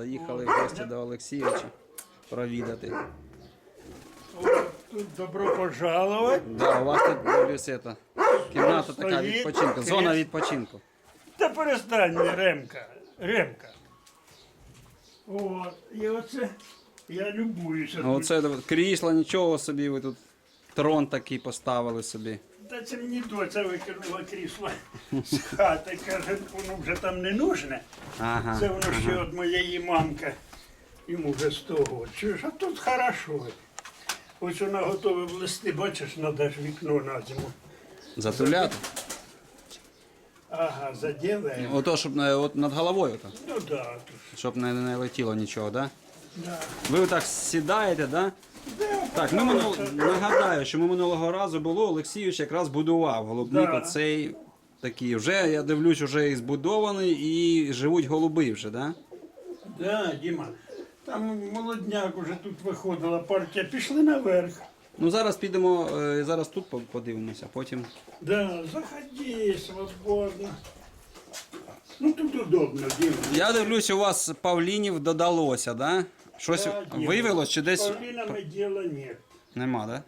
Заїхали в гості до Олексійовича провідати. Добро пожаловать. Да, у вас тут дивлюсь, это, кімната така Стоїть, відпочинку, зона відпочинку. Та перестань, Ремка. Ремка. От. І оце я любуюся. Ну, тут. Оце крісло, нічого собі, ви тут трон такий поставили собі. Та це мені доця викинула крісло з хати. Каже, воно вже там не нужне. Ага. Це воно ще від моєї мамки. Йому вже 100 років. Чуєш, а тут хорошо. Ось вона готова влезти, бачиш, треба ж вікно на зиму. Затуляти. Ага, заділаємо. Ото, щоб от над головою, ото, Ну так, да, щоб не, не летіло нічого, да? Да. Ви отак сідаєте, да? да? Так, ми минул... нагадаю, що ми минулого разу було, Олексійович якраз будував голубник Да. оцей такий. Вже, я дивлюсь, вже і збудований і живуть голуби вже, да? Да, Діма. Там молодняк уже тут виходила партія. Пішли наверх. Ну зараз підемо, е, зараз тут по- подивимося, потім. Да, заходи, свободно. Ну тут удобно, Діма. Я дивлюсь, у вас павлінів додалося, да? Щось Да, виявилось чи десь павлінами діла нет. нема, да?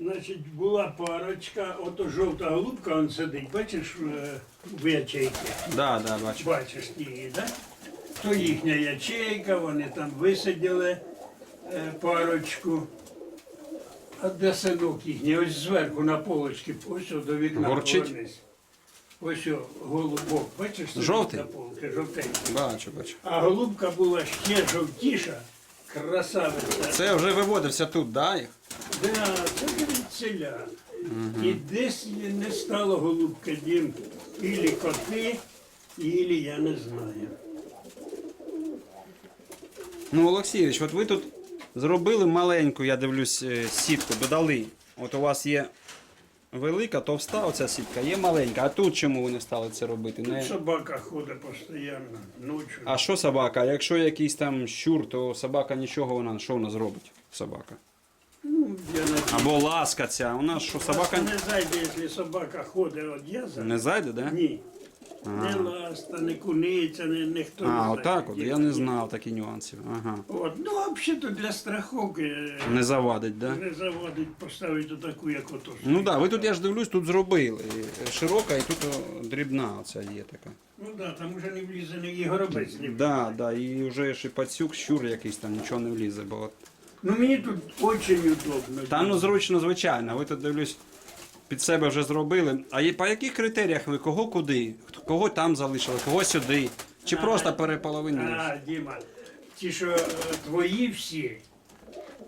Значить, була парочка, ото жовта голубка, он сидить, бачиш, е, в ячейці. Да, да, бачу. Бачиш її, да? То їхня ячейка, вони там висиділи е, парочку. А де синок їхній? Ось зверху на полочці, ось до вікна Горчить? повернись. Ось о, голубок, бачиш, сидить Жовтий? на полці, жовтенький. Бачу, бачу. А голубка була ще жовтіша, красавиця. Це вже виводився тут, да? їх? Да, це селя. І десь не стало голубка дім. Ілі коти, ілі я не знаю. Ну, Олексійович, от ви тут зробили маленьку, я дивлюсь, е, сітку, додали. От у вас є велика, товста оця сітка, є маленька. А тут чому вони стали це робити? Тут Не... собака ходить постійно, ночі. А що собака? Якщо якийсь там щур, то собака нічого вона що вона зробить? Собака. Ну, я не. Або ласка ця. У нас що собака не зайде, якщо собака ходить від яза. не зайде, да? Ні. Не ласта, не куниця, не, ніхто не А, отак от. Я не знав таких нюансів. Ага. От, ну, взагалі-то для страховки е, Не завадить, да? не заводить поставити таку, як ото. Ну так, да, ви тут, я ж дивлюсь, тут зробили. І Широка і тут о, дрібна оця є така. Ну так, да, там вже не влізе ні горобець, ні. Да, да, і вже і пацюк, щур якийсь там нічого не влізе, бо от. Ну мені тут дуже удобно. Та ну зручно, звичайно. Ви тут дивлюсь, під себе вже зробили. А є- по яких критеріях ви кого куди? Кого там залишили, кого сюди? Чи просто переполовинили? А, Діма, ті, що е, твої всі,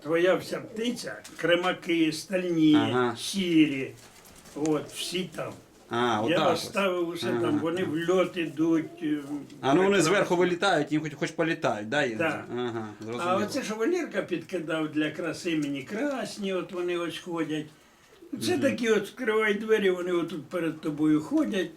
твоя вся птиця, кремаки, стальні, Ага. сірі, от, всі там. А, Я отак. ось. розставив усе там, вони в льот ідуть. е, А ну вони зверху вилітають, їм хоч, хоч політають, да? Так. Ага, А зрозуміло. оце, що Валерка підкидав для краси мені красні, от вони ось ходять. Це такі от скривають двері, вони отут перед тобою ходять,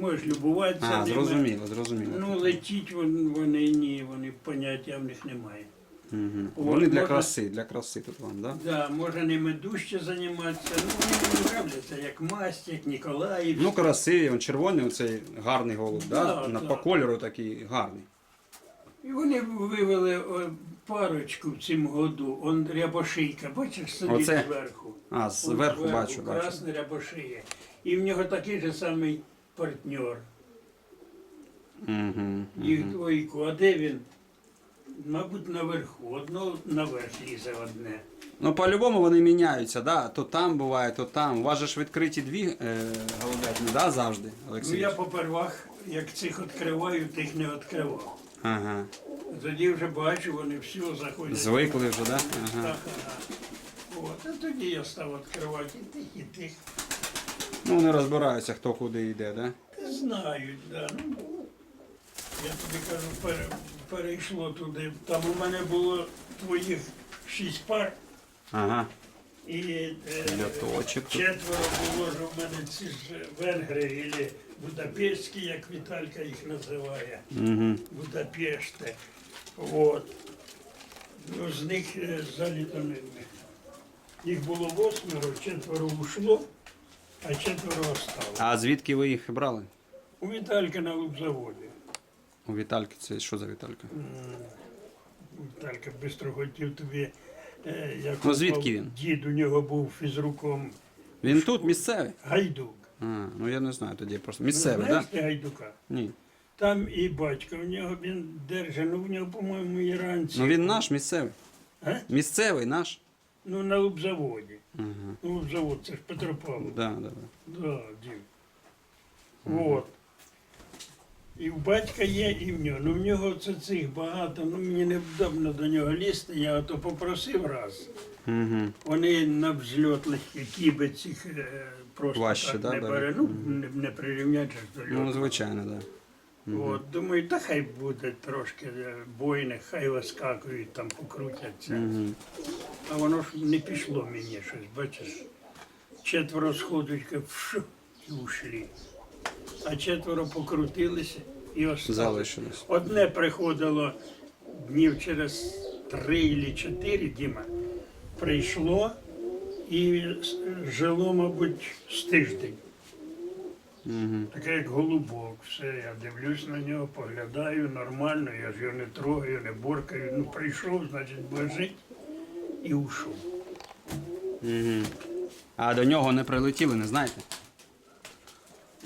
можеш любуватися. А, ними. зрозуміло, зрозуміло. Ну, летіть вон- вони ні, вони поняття в них немає. Мгм. от Вони для можна- краси, для краси тут вам, да? Да, може ними дужче займатися. Ну, вони мені нравляться, як масть, як Ніколаїв. Ну, красиві, он червоний, оцей гарний голуб, да? Да, На, да. по кольору такий гарний. І вони вивели о, парочку в цьому году. Он рябошийка, бачиш, сидить Оце? зверху. А, Он зверху бачу, бачу. Красна рябошия. І в нього такий же самий партнер. Угу. І двойку. А де він? Мабуть, наверху. Одно наверх лізе одне. Ну, по-любому вони міняються, да? То там буває, то там. У вас же ж відкриті дві е, голубятні, да, завжди, Ну Олексій? я попервах, як цих відкриваю, тих не відкривав. Ага. Тоді вже бачу, вони все заходять. Звикли вже, да? Ага. Так, ага. От, а тоді я став відкривати і тих, і тих. Ну, вони розбираються, хто куди йде, да? Та Знають, да. Ну, я тобі кажу, пере, перейшло туди. Там у мене було твоїх шість пар Ага. і е, тут. четверо було ж у мене ці ж венгри, або Будапештські, як Віталька їх називає. Угу. Будапеште. От. Ну, з них е, залітали. Їх було восьмеро, четверо ушло, а четверо осталось. А звідки ви їх брали? У Віталька на лубзаводі. У Вітальки це що за Віталька? Тільки бистро хотів тобі. е, Як Ну, звідки він? Дід у нього був фізруком Він тут місцевий. Гайдук. А, ну я не знаю тоді просто. Місцевий, Знаєш так? ти Гайдука? Ні. Там і батько в нього він держить, ну в нього, по-моєму, іранці. Ну він наш місцевий. А? Місцевий наш. Ну на лубзаводі. Ага. Ну, лубзавод, це ж Петропавлов. Да, да, да. Да, дів. Вот. І в батька є, і в нього. Ну в нього це цих багато. Ну мені невдобно до нього лізти, я ото попросив раз. Угу. Вони на взльот легкі кіби цих е, просто Важче, так да, не беруть? бере. Ну, не, не прирівняти ж до льоту. Ну, звичайно, так. Да. От, думаю, та хай буде трошки е, бойне, хай вискакують, там покрутяться. А воно ж не пішло мені щось, бачиш. Четверо сходуть, вшу, і ушли. А четверо покрутилися і осталось. Залишилось. Одне приходило днів через три чи чотири, Діма, прийшло і жило, мабуть, з тиждень. Угу. Таке як голубок, все, я дивлюсь на нього, поглядаю, нормально, я ж його не трогаю, не боркаю. Ну, прийшов, значить, лежить і ушов. Угу. А до нього не прилетіли, не знаєте?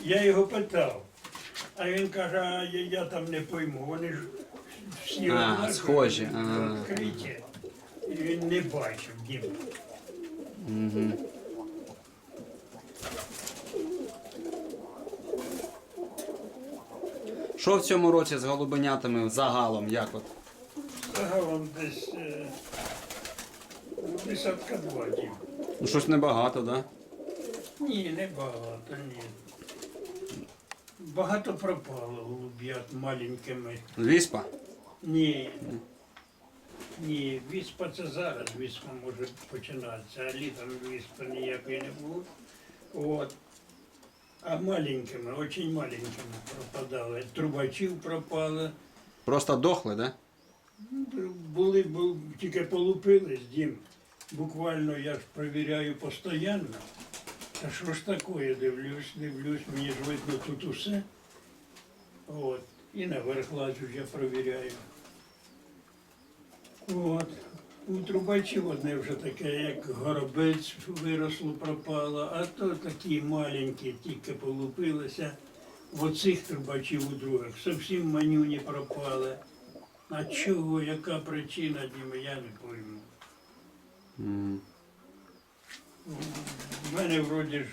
Я його питав, а він каже, а я, я там не пойму. Вони ж всі А, однакові, схожі, а. відкриті. І він не бачив дім. Угу. Що в цьому році з голубенятами загалом? Як от? Загалом десь е, десятка два дім. Ну щось небагато, так? Да? Ні, не багато, ні. Багато пропало голуб'ят маленькими. Віспа? Ні. Ні, віспа це зараз, віспа може починатися, а літом віспа ніякої не було. От. А маленькими, дуже маленькими пропадали. Трубачів пропало. Просто дохли? Да? Були, бу- тільки полупились, дім. Буквально я ж перевіряю постійно. Та що ж таке, дивлюсь, дивлюсь, мені ж видно тут усе. От. І наверх лазю, я перевіряю. От. У трубачів одне вже таке, як горобець виросло, пропало, а то такі маленькі, тільки полупилися. В оцих трубачів у других зовсім манюні пропали. А чого, яка причина, Діма, я не пойму. У мене вроді ж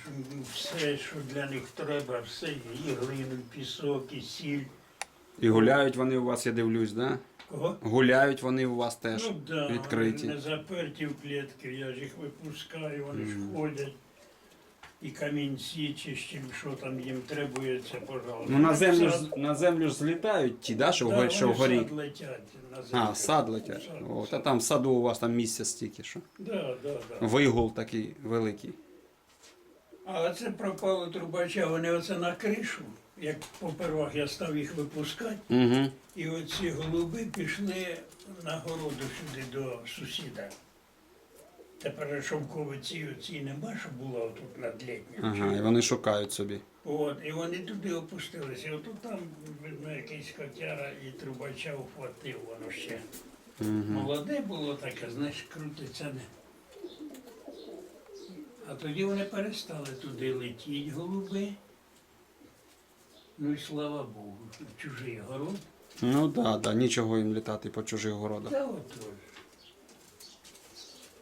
все, що для них треба, все. І глину, і пісок, і сіль. І гуляють вони у вас, я дивлюсь, да? Кого? Гуляють вони у вас теж Ну да, відкриті. вони не заперті в клітки, я ж їх випускаю, вони ж ходять. І камінці, чи з чим, що там їм требується, пожалуйста. Ну на землю Сад- на землю ж злітають ті, да, що, Да, вгорі- що в вгорі. сад летять на А, землю. в сад летять. Сад, О, та сад. там в саду у вас там місця стільки, що. Да, да, да. Вигул такий великий. А це пропало трубача, вони оце на кришу, як попервах я став їх випускати. Угу. І оці голуби пішли на городу сюди до сусіда. Тепер шовковиці оці нема, що була тут над літнім. Ага, і вони шукають собі. От, і вони туди опустилися. І отут там, видно, якийсь котяра і трубача ухватив воно ще. Угу. Молоде було таке, знаєш, крутиться не. А тоді вони перестали туди летіти, голуби. Ну і слава Богу, чужий город. Ну так, да, да, нічого їм літати по чужих городах. Та отож.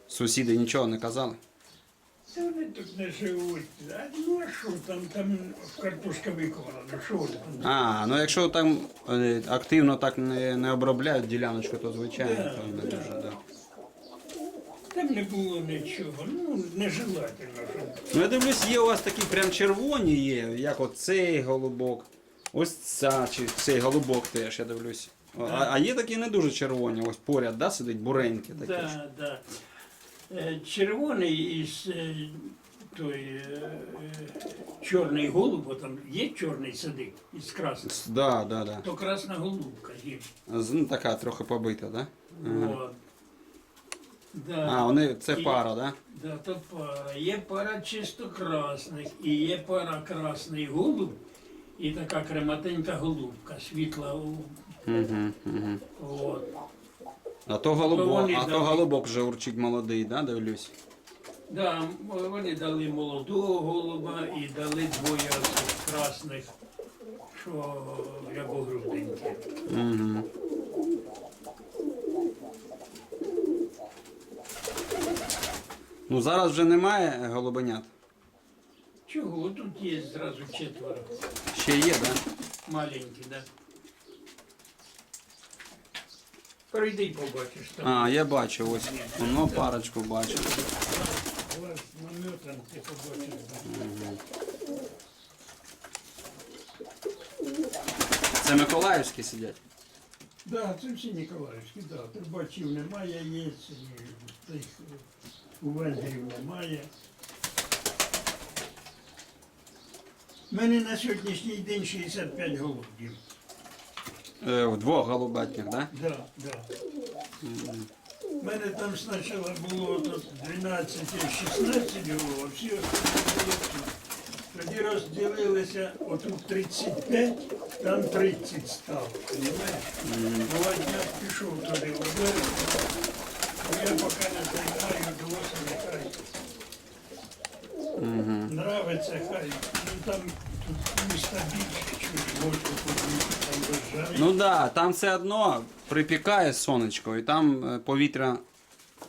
Сусіди нічого не казали. Та вони тут не живуть. А ну а що там, там картошка викопана, ну що вони там? А, ну якщо там е, активно так не, не обробляють діляночку, то звичайно, Да, то не да. дуже, да. Там не було нічого, ну нежелательно. Ну я дивлюсь, є у вас такі прям червоні є, як от цей голубок. Ось ця, чи цей голубок теж, я дивлюсь. А, а є такі не дуже червоні, ось поряд, да, сидить буренькі такі. ж. Да, да. Е, Червоний із е, той е, чорний голуб, бо там є чорний сидить із красним, С- Да, да, да. то красна голубка є. З- Ну, така трохи побита, да? Ага. Да. А, вони це І- пара, да? Да, то пара. Є пара чисто красних і є пара красний голуб І така крематенька голубка, світла. у- Угу, угу. От. А то голубок, вони а то голубок вже урчить молодий, да, дивлюсь. Да, м- вони дали молодого голуба і дали двоє оцих красних, що рябогруденькі. Угу. Ну зараз вже немає голубенят. Чого? Тут є зразу четверо. Ще є, да? Маленькі, да. Прийди і побачиш там. А, я бачу, ось. Воно парочку бачу. Глаз наметан, ти побачиш. Це Миколаївські сидять. Да, це всі Ніколаївські, да. Трубачів немає, є, е, у венгрів немає. У мене на сьогоднішній день 65 голубів. Е, вдвох голубатніх, да? Да, да. У мене там спочатку було тут 12 і 16 голов, а всі остальні. Тоді розділилися, отут 35, там 30 стало. Понимаєш? Молодняк пішов туди у берег. Я поки не займаю, до осені хай. Нравиться хай. Ну там. Ну да, там все одно припікає сонечко, і там е, повітря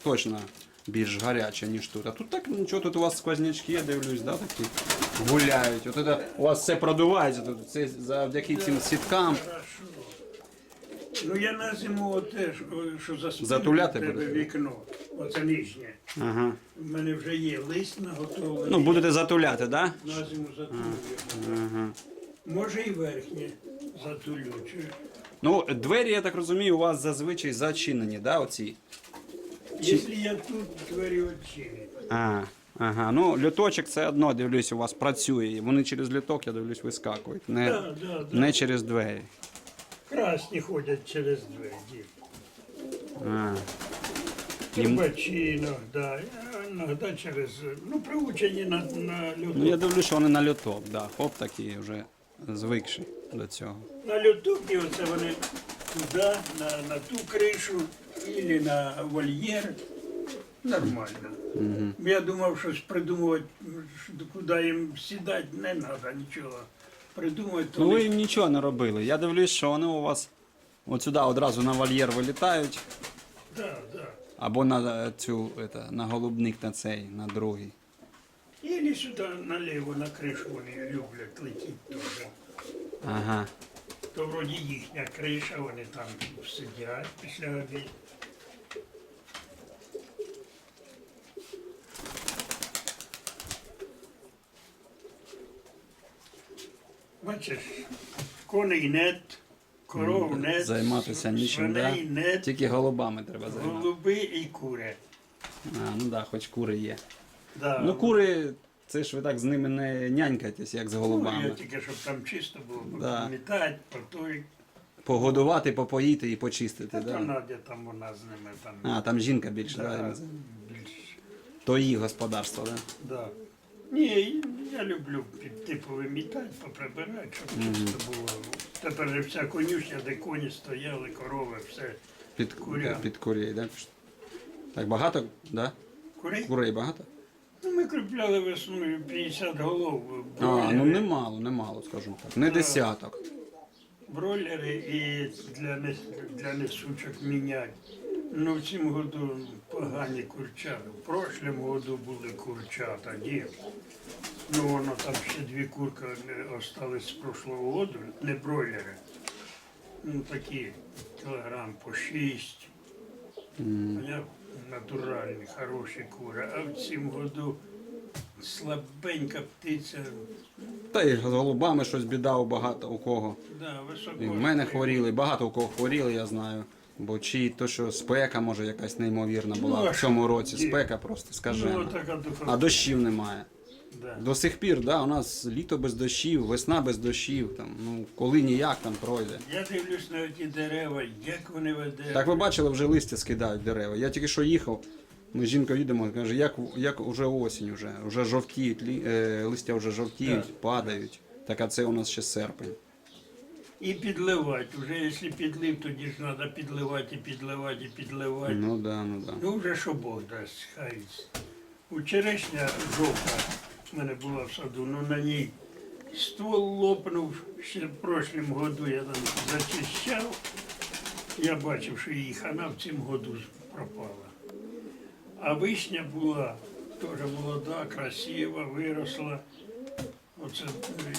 точно більш гаряче, ніж тут. А тут так нічого, тут у вас сквознячки, я дивлюсь, да, такі гуляють. От це, у вас все продувається тут. Це завдяки цим сіткам. Ну я на зиму теж, о, що Затуляти тебе будете? вікно. Оце нижнє. Ага. У мене вже є лист наготовлений. Ну, будете затуляти, да? На зиму затулю. Ага. Може і верхнє затулю. Чи... Ну, двері, я так розумію, у вас зазвичай зачинені, да, оці? Якщо я тут, двері відчинені. А, ага. Ну, люточок це одно, дивлюсь, у вас працює. Вони через люток, я дивлюсь, вискакують. Не, Да, да, да. не через двері. Красні ходять через двері. А. Трубачі іноді, іноді через, ну, приучені на, на Ну, я люток. дивлюсь, що вони на люток, да. Хоп такі вже звикші до цього. На люток і оце вони туди, на, на ту кришу, або на вольєр. Нормально. Я думав, щось придумувати, куди їм сідати, не треба нічого. Придумати, Ну ви їм нічого не робили. Я дивлюсь, що вони у вас от сюди одразу на вольєр вилітають, да, да. або на е, цю это, на голубник на цей, на другий. Ілі сюди наліво на кришу вони люблять летіти теж. Ага. То вроді їхня криша, вони там сидять після обіду. Бачиш, коней нет, коров нет, Займатися нічим, да? свиней нет, Тільки голубами треба займатися. голуби і кури. А, ну да, хоч кури є. Да. Ну кури, це ж ви так з ними не нянькаєтесь, як з Ну, я голубами. тільки, щоб там чисто було, Да. помітати, по той. Погодувати, попоїти і почистити, Та то. Надя там вона з ними там. А, там жінка більше, да. да, да. більш. То її господарство, да? Да. Ні, я люблю під- типу вимітати, поприбирати, щоб чисто було. Тепер же вся конюшня, де коні стояли, корови, все. Під, Курям. під курей, да? Так багато, да? Курей? Курей багато? Ну, ми купляли весною 50 голов. А, ну немало, немало, скажу так. Не десяток. бройлери і для, нес, для несучок міняти. Ну, в цьому году погані курчата. В прошлому году були курчата, ні. Ну, воно там ще дві курки остались з прошлого году, не бройлери. Ну, такі кілограм по шість. Я натуральні, хороші кури. А в цьому году слабенька птиця, Та і з голубами щось біда у багато у кого. да, високо. І в мене хворіли, багато у кого хворіли, я знаю. Бо чи то, що спека може якась неймовірна була Ну, в цьому році. Спека просто Ну, скажена. А дощів немає. Да. До сих пір, да, у нас літо без дощів, весна без дощів. Там, ну, коли ніяк там пройде. Я дивлюсь на ті дерева, як вони ведуть. Так ви бачили, вже листя скидають дерева. Я тільки що їхав, ми з жінкою їдемо, каже, як, як уже осінь, вже, вже жовтіють, е, листя вже жовтіють, падають. Так а це у нас ще серпень. І підливати. Уже якщо підлив, тоді ж треба підливати, і підливати, і підливати. Ну да, ну да. Ну вже що Бог дасть, хай. У черешня жовта в мене була в саду, ну на ній ствол лопнув ще в прошлому году я там зачищав. Я бачив, що її хана в цьому году пропала. А вишня була теж молода, красива, виросла. Оце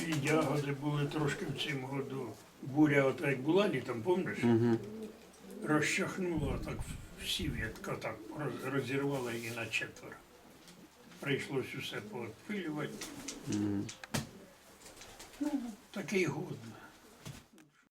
і ягоди були трошки в цьому году. Буря от як була літом? Угу. розчахнула так всі вітка, так роз- розірвала її на четверо. Прийшлось усе поотпилювати. Угу. Такий годно.